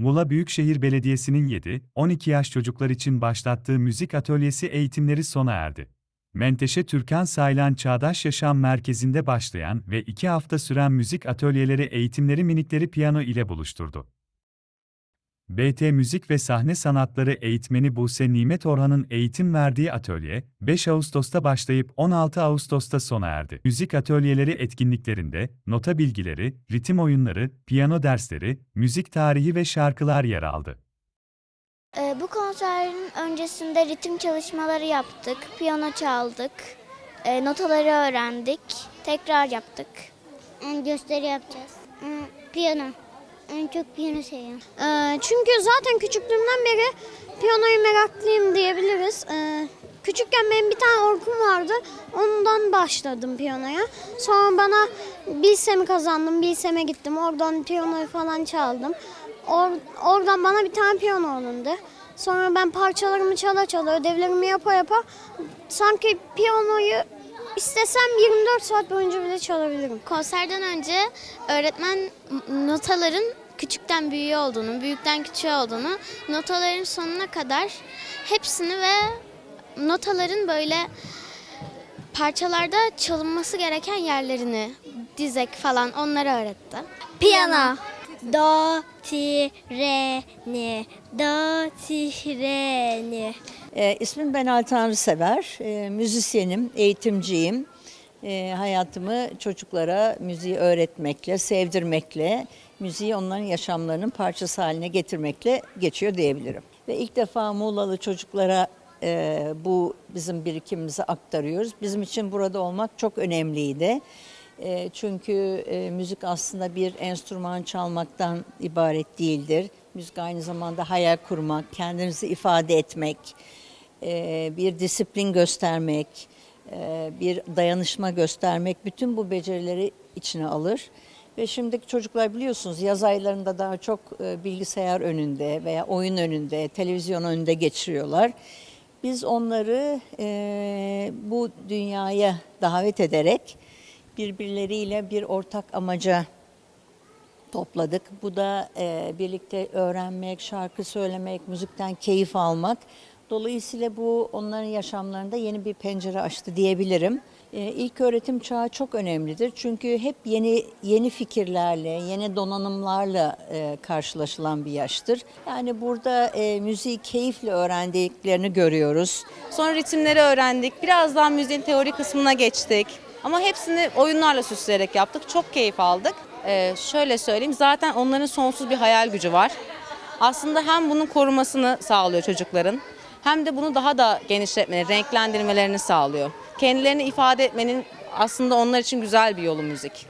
Muğla Büyükşehir Belediyesi'nin 7-12 yaş çocuklar için başlattığı müzik atölyesi eğitimleri sona erdi. Menteşe Türkan Saylan Çağdaş Yaşam Merkezi'nde başlayan ve iki hafta süren müzik atölyeleri eğitimleri minikleri piyano ile buluşturdu. BT Müzik ve Sahne Sanatları eğitmeni Buse Nimet Orhan'ın eğitim verdiği atölye, 5 Ağustos'ta başlayıp 16 Ağustos'ta sona erdi. Müzik atölyeleri etkinliklerinde, nota bilgileri, ritim oyunları, piyano dersleri, müzik tarihi ve şarkılar yer aldı. Ee, bu konserin öncesinde ritim çalışmaları yaptık, piyano çaldık, e, notaları öğrendik, tekrar yaptık. gösteri yapacağız. Piyano. En çok piyano seviyorum. Ee, çünkü zaten küçüklüğümden beri piyanoyu meraklıyım diyebiliriz. Ee, küçükken benim bir tane orkum vardı. Ondan başladım piyanoya. Sonra bana bilsemi kazandım. Bilseme gittim. Oradan piyanoyu falan çaldım. Or- oradan bana bir tane piyano alındı. Sonra ben parçalarımı çala çala, ödevlerimi yapa yapa sanki piyanoyu istesem 24 saat boyunca bile çalabilirim. Konserden önce öğretmen notaların küçükten büyüğe olduğunu, büyükten küçüğe olduğunu, notaların sonuna kadar hepsini ve notaların böyle parçalarda çalınması gereken yerlerini, dizek falan onları öğretti. Piyano. Do, ti, re, ni. Do, ti, re, ni. E, ismim Benal Tanrısever, e, müzisyenim, eğitimciyim. E, hayatımı çocuklara müziği öğretmekle, sevdirmekle, müziği onların yaşamlarının parçası haline getirmekle geçiyor diyebilirim. Ve ilk defa Muğlalı çocuklara e, bu bizim birikimimizi aktarıyoruz. Bizim için burada olmak çok önemliydi. E, çünkü e, müzik aslında bir enstrüman çalmaktan ibaret değildir. Müzik aynı zamanda hayal kurmak, kendinizi ifade etmek, e, bir disiplin göstermek, e, bir dayanışma göstermek bütün bu becerileri içine alır. Ve şimdiki çocuklar biliyorsunuz yaz aylarında daha çok e, bilgisayar önünde veya oyun önünde, televizyon önünde geçiriyorlar. Biz onları e, bu dünyaya davet ederek birbirleriyle bir ortak amaca topladık. Bu da e, birlikte öğrenmek, şarkı söylemek, müzikten keyif almak. Dolayısıyla bu onların yaşamlarında yeni bir pencere açtı diyebilirim. E, ilk öğretim çağı çok önemlidir. Çünkü hep yeni yeni fikirlerle, yeni donanımlarla e, karşılaşılan bir yaştır. Yani burada e, müziği keyifle öğrendiklerini görüyoruz. Sonra ritimleri öğrendik. Birazdan müziğin teori kısmına geçtik. Ama hepsini oyunlarla süsleyerek yaptık. Çok keyif aldık. Ee, şöyle söyleyeyim zaten onların sonsuz bir hayal gücü var. Aslında hem bunun korumasını sağlıyor çocukların hem de bunu daha da genişletmeni, renklendirmelerini sağlıyor. Kendilerini ifade etmenin aslında onlar için güzel bir yolu müzik.